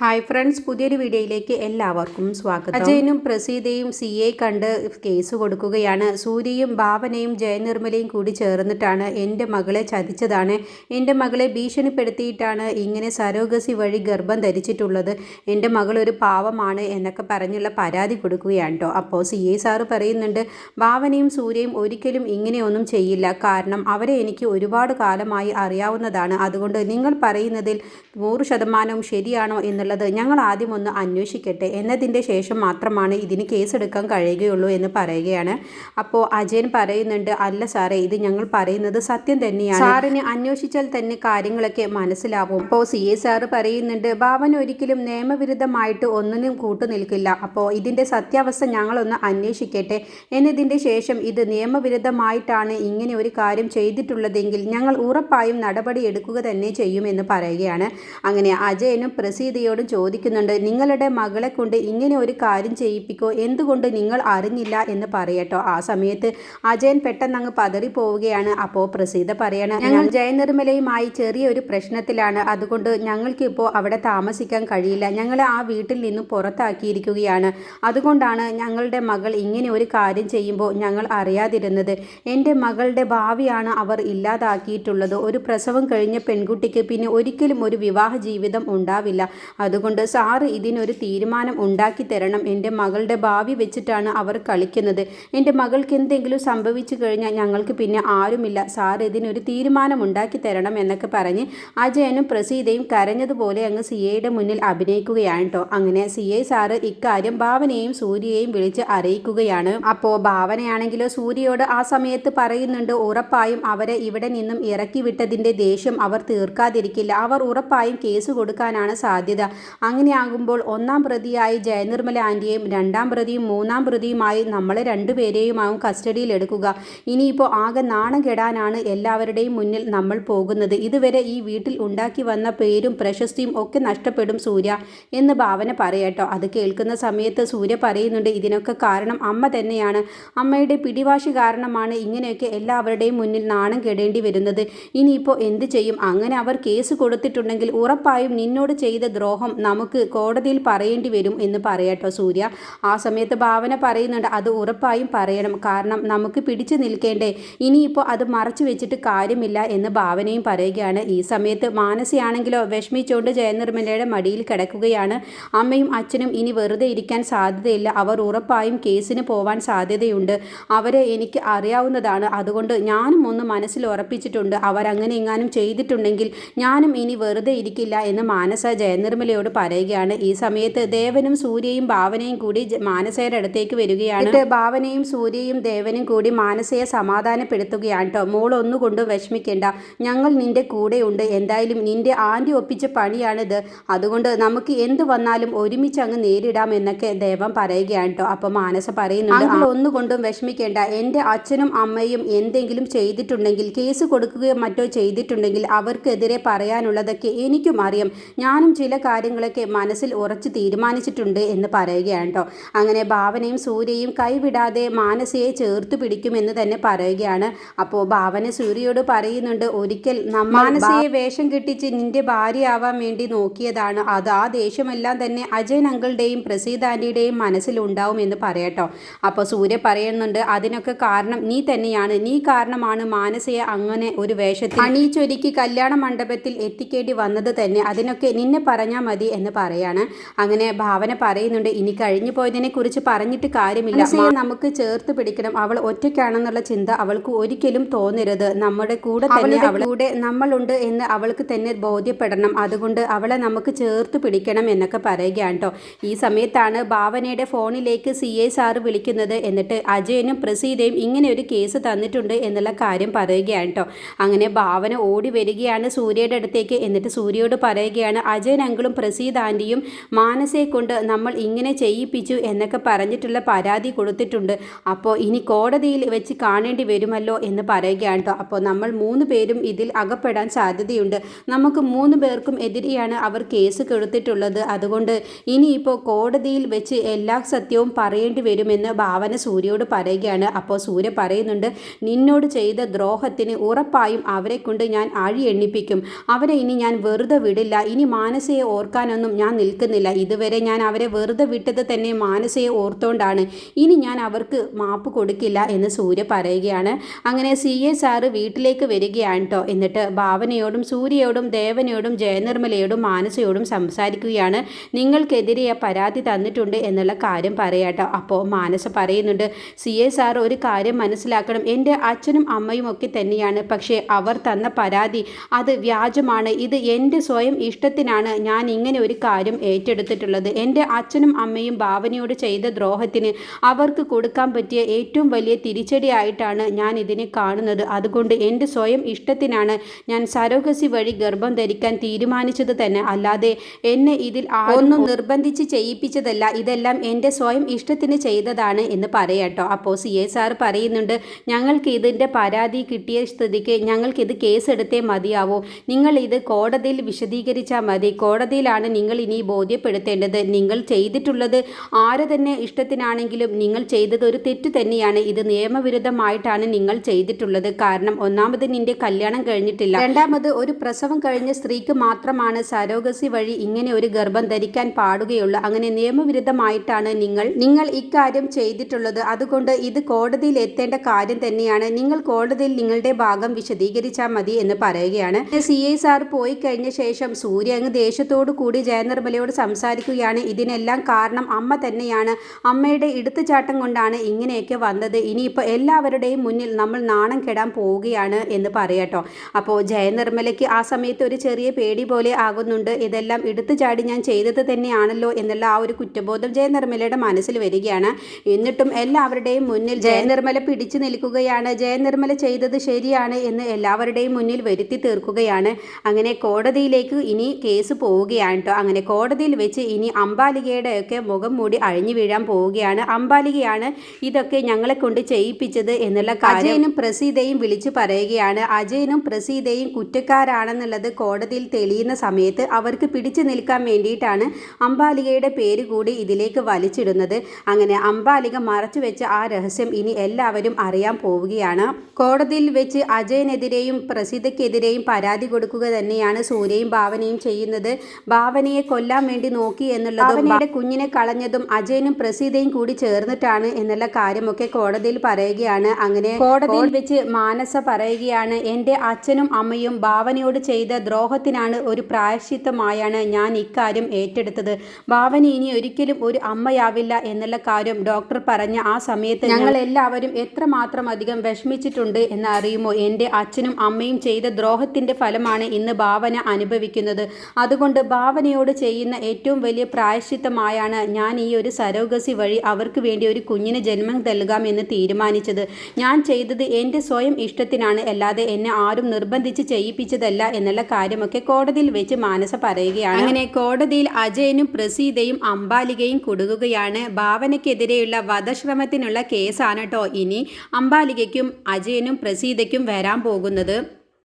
Hi friends പുതിയൊരു വീഡിയോയിലേക്ക് എല്ലാവർക്കും സ്വാഗതം. അജയനും പ്രസീതയും സി എ കണ്ട് കേസ് കൊടുക്കുകയാണ്. സൂര്യയും ഭാവനയും ജയനിർമ്മലയും കൂടി ചേർന്നിട്ടാണ് എന്റെ മകളെ ചതിച്ചതാണ്. എന്റെ മകളെ ഭീഷണിപ്പെടുത്തിയിട്ടാണ് ഇങ്ങനെ സരോഗസി വഴി ഗർഭം ധരിച്ചിട്ടുള്ളത്. എന്റെ മകൾ ഒരു പാവമാണ് എന്നൊക്കെ പറഞ്ഞുള്ള പരാതി കൊടുക്കുകയാണ് കേട്ടോ. അപ്പോൾ സി എ സാറ് പറയുന്നുണ്ട് ഭാവനയും സൂര്യയും ഒരിക്കലും ഇങ്ങനെയൊന്നും ചെയ്യില്ല. കാരണം അവരെ എനിക്ക് ഒരുപാട് കാലമായി അറിയാവുന്നതാണ്. അതുകൊണ്ട് നിങ്ങൾ പറയുന്നതിൽ നൂറ് ശതമാനവും ശരിയാണോ എന്നുള്ള എന്നുള്ളത് ഞങ്ങൾ ആദ്യം ഒന്ന് അന്വേഷിക്കട്ടെ. എന്നതിന്റെ ശേഷം മാത്രമാണ് ഇതിന് കേസെടുക്കാൻ കഴിയുകയുള്ളൂ എന്ന് പറയുകയാണ്. അപ്പോൾ അജയൻ പറയുന്നുണ്ട് അല്ല സാറേ ഇത് ഞങ്ങൾ പറയുന്നത് സത്യം തന്നെയാണ്. സാറിന് അന്വേഷിച്ചാൽ തന്നെ കാര്യങ്ങളൊക്കെ മനസ്സിലാവും. അപ്പോൾ സി എ സാറ് പറയുന്നുണ്ട് ഭാവൻ ഒരിക്കലും നിയമവിരുദ്ധമായിട്ട് ഒന്നിനും കൂട്ടുനിൽക്കില്ല അപ്പോൾ ഇതിന്റെ സത്യാവസ്ഥ ഞങ്ങളൊന്ന് അന്വേഷിക്കട്ടെ. എന്നതിന്റെ ശേഷം ഇത് നിയമവിരുദ്ധമായിട്ടാണ് ഇങ്ങനെ ഒരു കാര്യം ചെയ്തിട്ടുള്ളതെങ്കിൽ ഞങ്ങൾ ഉറപ്പായും നടപടി എടുക്കുക തന്നെ ചെയ്യുമെന്ന് പറയുകയാണ്. അങ്ങനെ അജയനും പ്രസീതയോട് അച്ഛനോടും ചോദിക്കുന്നുണ്ട്. നിങ്ങളുടെ മകളെ കൊണ്ട് ഇങ്ങനെ ഒരു കാര്യം ചെയ്യിപ്പിക്കോ? എന്തുകൊണ്ട് നിങ്ങൾ അറിഞ്ഞില്ല എന്ന് പറയട്ടോ. ആ സമയത്ത് അജയൻ പെട്ടെന്ന് അങ്ങ് പതറി പോവുകയാണ് അപ്പോൾ പ്രസീത പറയണ ഞങ്ങൾ ജയനിർമ്മലയുമായി ചെറിയൊരു പ്രശ്നത്തിലാണ്. അതുകൊണ്ട് ഞങ്ങൾക്ക് ഇപ്പോൾ അവിടെ താമസിക്കാൻ കഴിയില്ല. ഞങ്ങൾ ആ വീട്ടിൽ നിന്നും പുറത്താക്കിയിരിക്കുകയാണ്. അതുകൊണ്ടാണ് ഞങ്ങളുടെ മകൾ ഇങ്ങനെ ഒരു കാര്യം ചെയ്യുമ്പോൾ ഞങ്ങൾ അറിയാതിരുന്നത്. എന്റെ മകളുടെ ഭാവിയാണ് അവർ ഇല്ലാതാക്കിയിട്ടുള്ളത്. ഒരു പ്രസവം കഴിഞ്ഞ പെൺകുട്ടിക്ക് പിന്നെ ഒരിക്കലും ഒരു വിവാഹ ജീവിതം ഉണ്ടാവില്ല. അതുകൊണ്ട് സാറ് ഇതിനൊരു തീരുമാനം ഉണ്ടാക്കി തരണം. എന്റെ മകളുടെ ഭാവി വെച്ചിട്ടാണ് അവർ കളിക്കുന്നത്. എന്റെ മകൾക്ക് എന്തെങ്കിലും സംഭവിച്ചു കഴിഞ്ഞാൽ ഞങ്ങൾക്ക് പിന്നെ ആരുമില്ല. സാർ ഇതിനൊരു തീരുമാനം ഉണ്ടാക്കി തരണം എന്നൊക്കെ പറഞ്ഞ് അജയനും പ്രസീതയും കരഞ്ഞതുപോലെ അങ്ങ് സി എയുടെ മുന്നിൽ അഭിനയിക്കുകയാണ് കേട്ടോ. അങ്ങനെ സി എ സാറ് ഇക്കാര്യം ഭാവനയെയും സൂര്യയെയും വിളിച്ച് അറിയിക്കുകയാണ്. അപ്പോൾ ഭാവനയാണെങ്കിലോ സൂര്യയോട് ആ സമയത്ത് പറയുന്നുണ്ട് ഉറപ്പായും അവരെ ഇവിടെ നിന്നും ഇറക്കി വിട്ടതിന്റെ ദേഷ്യം അവർ തീർക്കാതിരിക്കില്ല. അവർ ഉറപ്പായും കേസ് കൊടുക്കാനാണ് സാധ്യത. അങ്ങനെയാകുമ്പോൾ ഒന്നാം പ്രതിയായി ജയനിർമ്മല ആന്റിയെയും രണ്ടാം പ്രതിയും മൂന്നാം പ്രതിയുമായി നമ്മളെ രണ്ടുപേരെയുമാവും കസ്റ്റഡിയിൽ എടുക്കുക. ഇനിയിപ്പോൾ ആകെ നാണം കെടാനാണ് എല്ലാവരുടെയും മുന്നിൽ നമ്മൾ പോകുന്നത്. ഇതുവരെ ഈ വീട്ടിൽ ഉണ്ടാക്കി വന്ന പേരും പ്രശസ്തിയും ഒക്കെ നഷ്ടപ്പെടും സൂര്യ എന്ന് ഭാവന പറയട്ടോ. അത് കേൾക്കുന്ന സമയത്ത് സൂര്യ പറയുന്നുണ്ട് ഇതിനൊക്കെ കാരണം അമ്മ തന്നെയാണ്. അമ്മയുടെ പിടിവാശി കാരണമാണ് ഇങ്ങനെയൊക്കെ എല്ലാവരുടെയും മുന്നിൽ നാണം കെടേണ്ടി വരുന്നത്. ഇനിയിപ്പോൾ എന്ത് ചെയ്യും? അങ്ങനെ അവർ കേസ് കൊടുത്തിട്ടുണ്ടെങ്കിൽ ഉറപ്പായും നിന്നോട് ചെയ്ത ദ്രോഹം നമുക്ക് കോടതിയിൽ പറയേണ്ടി വരും എന്ന് പറയട്ടോ സൂര്യ. ആ സമയത്ത് ഭാവന പറയുന്നുണ്ട് അത് ഉറപ്പായും പറയണം. കാരണം നമുക്ക് പിടിച്ചു നിൽക്കേണ്ടേ. ഇനിയിപ്പോൾ അത് മറച്ചു വെച്ചിട്ട് കാര്യമില്ല എന്ന് ഭാവനയും പറയുകയാണ്. ഈ സമയത്ത് മാനസിയാണെങ്കിലോ വിഷമിച്ചുകൊണ്ട് ജയനിർമ്മലയുടെ മടിയിൽ കിടക്കുകയാണ്. അമ്മയും അച്ഛനും ഇനി വെറുതെ ഇരിക്കാൻ സാധ്യതയില്ല. അവർ ഉറപ്പായും കേസിന് പോവാൻ സാധ്യതയുണ്ട്. അവരെ എനിക്ക് അറിയാവുന്നതാണ്. അതുകൊണ്ട് ഞാനും ഒന്ന് മനസ്സിൽ ഉറപ്പിച്ചിട്ടുണ്ട്. അവരങ്ങനെ എങ്ങാനും ചെയ്തിട്ടുണ്ടെങ്കിൽ ഞാനും ഇനി വെറുതെ ഇരിക്കില്ല എന്ന് മാനസ ജയനിർമ്മലയോട് പറയുകയാണ്. ഈ സമയത്ത് ദേവനും സൂര്യയും ഭാവനയും കൂടി മാനസയുടെ അടുത്തേക്ക് വരികയാണ്. ഭാവനയും സൂര്യയും ദേവനും കൂടി മാനസയെ സമാധാനപ്പെടുത്തുകയാണ് കേട്ടോ മോൾ ഒന്നുകൊണ്ടും വിഷമിക്കേണ്ട. ഞങ്ങൾ നിന്റെ കൂടെയുണ്ട്. എന്തായാലും നിന്റെ ആന്റി ഒപ്പിച്ച പണിയാണിത്. അതുകൊണ്ട് നമുക്ക് എന്ത് വന്നാലും ഒരുമിച്ച് അങ്ങ് നേരിടാം എന്നൊക്കെ ദേവൻ പറയുകയാണ് കേട്ടോ അപ്പോൾ മാനസ പറയുന്നുണ്ട് ഒന്നുകൊണ്ടും വിഷമിക്കേണ്ട. എന്റെ അച്ഛനും അമ്മയും എന്തെങ്കിലും ചെയ്തിട്ടുണ്ടെങ്കിൽ കേസ് കൊടുക്കുകയോ മറ്റോ ചെയ്തിട്ടുണ്ടെങ്കിൽ അവർക്കെതിരെ പറയാനുള്ളതൊക്കെ എനിക്കും അറിയാം. ഞാനും ചില കാര്യങ്ങളൊക്കെ മനസ്സിൽ ഉറച്ചു തീരുമാനിച്ചിട്ടുണ്ട് എന്ന് പറയുകയാണ് കേട്ടോ അങ്ങനെ ഭാവനയും സൂര്യയും കൈവിടാതെ മാനസയെ ചേർത്ത് പിടിക്കുമെന്ന് തന്നെ പറയുകയാണ്. അപ്പോൾ ഭാവന സൂര്യയോട് പറയുന്നുണ്ട് ഒരിക്കൽ മാനസയെ വേഷം കെട്ടിച്ച് നിന്റെ ഭാര്യ ആവാൻ വേണ്ടി നോക്കിയതാണ്. അത് ആ ദേഷ്യമെല്ലാം തന്നെ അജയൻ അങ്കിളുടെയും പ്രസീദ് ആന്റിയുടെയും മനസ്സിലുണ്ടാവും എന്ന് പറയട്ടോ അപ്പോൾ സൂര്യ പറയുന്നുണ്ട് അതിനൊക്കെ കാരണം നീ തന്നെയാണ്. നീ കാരണമാണ് മാനസയെ അങ്ങനെ ഒരു വേഷത്തിൽ അണിയിച്ചൊരുക്കി കല്യാണ മണ്ഡപത്തിൽ എത്തിക്കേണ്ടി വന്നത് തന്നെ. അതിനൊക്കെ നിന്നെ പറഞ്ഞാൽ മതി എന്ന് പറയാണ്. അങ്ങനെ ഭാവന പറയുന്നുണ്ട് ഇനി കഴിഞ്ഞു പോയതിനെ കുറിച്ച് പറഞ്ഞിട്ട് കാര്യമില്ല. നമുക്ക് ചേർത്ത് പിടിക്കണം. അവൾ ഒറ്റയ്ക്കാണെന്നുള്ള ചിന്ത അവൾക്ക് ഒരിക്കലും തോന്നരുത്. നമ്മുടെ കൂടെ തന്നെ അവളുടെ കൂടെ നമ്മളുണ്ട് എന്ന് അവൾക്ക് തന്നെ ബോധ്യപ്പെടണം. അതുകൊണ്ട് അവളെ നമുക്ക് ചേർത്ത് പിടിക്കണം എന്നൊക്കെ പറയുകയാണ് കേട്ടോ ഈ സമയത്താണ് ഭാവനയുടെ ഫോണിലേക്ക് സി എ സാറ് വിളിക്കുന്നത്. എന്നിട്ട് അജയനും പ്രസീതയും ഇങ്ങനെ ഒരു കേസ് തന്നിട്ടുണ്ട് എന്നുള്ള കാര്യം പറയുകയാണ് കേട്ടോ അങ്ങനെ ഭാവന ഓടി വരികയാണ് സൂര്യയുടെ അടുത്തേക്ക്. എന്നിട്ട് സൂര്യയോട് പറയുകയാണ് അജയൻ അങ്കിളും പ്രസീദ് ആന്റിയും മാനസയെ കൊണ്ട് നമ്മൾ ഇങ്ങനെ ചെയ്യിപ്പിച്ചു എന്നൊക്കെ പറഞ്ഞിട്ടുള്ള പരാതി കൊടുത്തിട്ടുണ്ട്. അപ്പോൾ ഇനി കോടതിയിൽ വെച്ച് കാണേണ്ടി വരുമല്ലോ എന്ന് പറയുകയാണ് അപ്പോൾ നമ്മൾ മൂന്ന് പേരും ഇതിൽ അകപ്പെടാൻ സാധ്യതയുണ്ട്. നമുക്ക് മൂന്ന് പേർക്കും എതിരെയാണ് അവർ കേസ് കൊടുത്തിട്ടുള്ളത്. അതുകൊണ്ട് ഇനിയിപ്പോൾ കോടതിയിൽ വെച്ച് എല്ലാ സത്യവും പറയേണ്ടി വരുമെന്ന് ഭാവന സൂര്യയോട് പറയുകയാണ്. അപ്പോൾ സൂര്യ പറയുന്നുണ്ട് നിന്നോട് ചെയ്ത ദ്രോഹത്തിന് ഉറപ്പായും അവരെ കൊണ്ട് ഞാൻ അഴി എണ്ണിപ്പിക്കും അവരെ ഇനി ഞാൻ വെറുതെ വിടില്ല. ഇനി മാനസയെ ഓർ ഓർക്കാനൊന്നും ഞാൻ നിൽക്കുന്നില്ല. ഇതുവരെ ഞാൻ അവരെ വെറുതെ വിട്ടത് തന്നെ മാനസയെ ഓർത്തോണ്ടാണ്. ഇനി ഞാൻ അവർക്ക് മാപ്പ് കൊടുക്കില്ല എന്ന് സൂര്യ പറയുകയാണ്. അങ്ങനെ സി എ സാറ് വീട്ടിലേക്ക് വരികയാണ് കേട്ടോ എന്നിട്ട് ഭാവനയോടും സൂര്യയോടും ദേവനയോടും ജയനിർമ്മലയോടും മാനസയോടും സംസാരിക്കുകയാണ്. നിങ്ങൾക്കെതിരെ പരാതി തന്നിട്ടുണ്ട് എന്നുള്ള കാര്യം പറയാട്ടോ അപ്പോൾ മാനസ പറയുന്നുണ്ട് സി എ സാർ ഒരു കാര്യം മനസ്സിലാക്കണം. എന്റെ അച്ഛനും അമ്മയും ഒക്കെ തന്നെയാണ്. പക്ഷേ അവർ തന്ന പരാതി അത് വ്യാജമാണ്. ഇത് എന്റെ സ്വയം ഇഷ്ടത്തിനാണ്. ഞാൻ ഇങ്ങനെ ഒരു കാര്യം ഏറ്റെടുത്തിട്ടുള്ളത്. എന്റെ അച്ഛനും അമ്മയും ഭാവനയോട് ചെയ്ത ദ്രോഹത്തിന് അവർക്ക് കൊടുക്കാൻ പറ്റിയ ഏറ്റവും വലിയ തിരിച്ചടിയായിട്ടാണ് ഞാൻ ഇതിനെ കാണുന്നത്. അതുകൊണ്ട് എന്റെ സ്വയം ഇഷ്ടത്തിനാണ് ഞാൻ സരോഗസി വഴി ഗർഭം ധരിക്കാൻ തീരുമാനിച്ചത് തന്നെ. അല്ലാതെ എന്നെ ഇതിൽ ഒന്നും നിർബന്ധിച്ച് ചെയ്യിപ്പിച്ചതല്ല. ഇതെല്ലാം എന്റെ സ്വയം ഇഷ്ടത്തിന് ചെയ്തതാണ് എന്ന് പറയട്ടോ. അപ്പോൾ സി എ സാർ പറയുന്നുണ്ട് ഞങ്ങൾക്ക് ഇതിന്റെ പരാതി കിട്ടിയ സ്ഥിതിക്ക് ഞങ്ങൾക്കിത് കേസെടുത്തേ മതിയാവോ. നിങ്ങൾ ഇത് കോടതിയിൽ വിശദീകരിച്ചാൽ മതി. കോടതിയിലാണ് നിങ്ങൾ ഇനി ബോധ്യപ്പെടുത്തേണ്ടത്? നിങ്ങൾ ചെയ്തിട്ടുള്ളത് ആരെ തന്നെ ഇഷ്ടത്തിനാണെങ്കിലും നിങ്ങൾ ചെയ്തത് ഒരു തെറ്റ് തന്നെയാണ്. ഇത് നിയമവിരുദ്ധമായിട്ടാണ് നിങ്ങൾ ചെയ്തിട്ടുള്ളത്. കാരണം ഒന്നാമത് നിന്റെ കല്യാണം കഴിഞ്ഞിട്ടില്ല. രണ്ടാമത് ഒരു പ്രസവം കഴിഞ്ഞ സ്ത്രീക്ക് മാത്രമാണ് സരോഗസി വഴി ഇങ്ങനെ ഒരു ഗർഭം ധരിക്കാൻ പാടുകയുള്ളൂ. അങ്ങനെ നിയമവിരുദ്ധമായിട്ടാണ് നിങ്ങൾ നിങ്ങൾ ഇക്കാര്യം ചെയ്തിട്ടുള്ളത്. അതുകൊണ്ട് ഇത് കോടതിയിൽ എത്തേണ്ട കാര്യം തന്നെയാണ്. നിങ്ങൾ കോടതിയിൽ നിങ്ങളുടെ ഭാഗം വിശദീകരിച്ചാൽ മതി എന്ന് പറയുകയാണ്. സി ഐ സാർ പോയി കഴിഞ്ഞ ശേഷം സൂര്യ അങ്ങ് ദേഷ്യത്തോടു കൂടി ജയനിർമ്മലയോട് സംസാരിക്കുകയാണ്. ഇതിനെല്ലാം കാരണം അമ്മ തന്നെയാണ്. അമ്മയുടെ എടുത്തുചാട്ടം കൊണ്ടാണ് ഇങ്ങനെയൊക്കെ വന്നത്. ഇനിയിപ്പോൾ എല്ലാവരുടെയും മുന്നിൽ നമ്മൾ നാണം കെടാൻ പോവുകയാണ് എന്ന് പറയട്ടോ. അപ്പോൾ ജയനിർമ്മലയ്ക്ക് ആ സമയത്ത് ഒരു ചെറിയ പേടി പോലെ ആകുന്നുണ്ട്. ഇതെല്ലാം എടുത്തുചാടി ഞാൻ ചെയ്തത് തന്നെയാണല്ലോ എന്നുള്ള ആ ഒരു കുറ്റബോധം ജയനിർമ്മലയുടെ മനസ്സിൽ വരികയാണ്. എന്നിട്ടും എല്ലാവരുടെയും മുന്നിൽ ജയനിർമ്മല പിടിച്ചു നിൽക്കുകയാണ്. ജയനിർമ്മല ചെയ്തത് ശരിയാണ് എന്ന് എല്ലാവരുടെയും മുന്നിൽ വരുത്തി തീർക്കുകയാണ്. അങ്ങനെ കോടതിയിലേക്ക് ഇനി കേസ് പോവുകയാണ്. കേട്ടോ അങ്ങനെ കോടതിയിൽ വെച്ച് ഇനി അംബാലികയുടെ ഒക്കെ മുഖം മൂടി അഴിഞ്ഞു വീഴാൻ പോവുകയാണ്. അംബാലികയാണ് ഇതൊക്കെ ഞങ്ങളെ കൊണ്ട് ചെയ്യിപ്പിച്ചത് എന്നുള്ള അജയനും പ്രസീതയും വിളിച്ചു പറയുകയാണ്. അജയനും പ്രസീതയും കുറ്റക്കാരാണെന്നുള്ളത് കോടതിയിൽ തെളിയുന്ന സമയത്ത് അവർക്ക് പിടിച്ചു നിൽക്കാൻ വേണ്ടിയിട്ടാണ് അംബാലികയുടെ പേര് കൂടി ഇതിലേക്ക് വലിച്ചിടുന്നത്. അങ്ങനെ അംബാലിക മറച്ചു വെച്ച ആ രഹസ്യം ഇനി എല്ലാവരും അറിയാൻ പോവുകയാണ്. കോടതിയിൽ വെച്ച് അജയനെതിരെയും പ്രസീതയ്ക്കെതിരെയും പരാതി കൊടുക്കുക തന്നെയാണ് സൂര്യയും ഭാവനയും ചെയ്യുന്നത്. ഭാവനയെ കൊല്ലാൻ വേണ്ടി നോക്കി എന്നുള്ളതും ഭാവനയുടെ കുഞ്ഞിനെ കളഞ്ഞതും അജയനും പ്രസീതയും കൂടി ചേർന്നിട്ടാണ് എന്നുള്ള കാര്യമൊക്കെ കോടതിയിൽ പറയുകയാണ്. അങ്ങനെ കോടതിയിൽ വെച്ച് മാനസ പറയുകയാണ് എന്റെ അച്ഛനും അമ്മയും ഭാവനയോട് ചെയ്ത ദ്രോഹത്തിനാണ് ഒരു പ്രായശ്ചിത്തമായാണ് ഞാൻ ഇക്കാര്യം ഏറ്റെടുത്തത്. ഭാവന ഇനി ഒരിക്കലും ഒരു അമ്മയാവില്ല എന്നുള്ള കാര്യം ഡോക്ടർ പറഞ്ഞ ആ സമയത്ത് ഞങ്ങൾ എല്ലാവരും എത്രമാത്രം അധികം വിഷമിച്ചിട്ടുണ്ട് എന്ന് അറിയുമോ? എന്റെ അച്ഛനും അമ്മയും ചെയ്ത ദ്രോഹത്തിന്റെ ഫലമാണ് ഇന്ന് ഭാവന അനുഭവിക്കുന്നത്. അതുകൊണ്ട് ഭാവനയോട് ചെയ്യുന്ന ഏറ്റവും വലിയ പ്രായശ്ചിത്തമായാണ് ഞാൻ ഈ ഒരു സരോഗസി വഴി അവർക്ക് വേണ്ടി ഒരു കുഞ്ഞിന് ജന്മം നൽകാമെന്ന് തീരുമാനിച്ചത്. ഞാൻ ചെയ്തത് എന്റെ സ്വയം ഇഷ്ടത്തിനാണ് അല്ലാതെ എന്നെ ആരും നിർബന്ധിച്ച് ചെയ്യിപ്പിച്ചതല്ല എന്നുള്ള കാര്യമൊക്കെ കോടതിയിൽ വെച്ച് മാനസ പറയുകയാണ്. അങ്ങനെ കോടതിയിൽ അജയനും പ്രസീതയും അംബാലികയും കുടുങ്ങുകയാണ്. ഭാവനയ്ക്കെതിരെയുള്ള വധശ്രമത്തിനുള്ള കേസാണ് കേട്ടോ ഇനി അംബാലികയ്ക്കും അജയനും പ്രസീതയ്ക്കും വരാൻ പോകുന്നത്.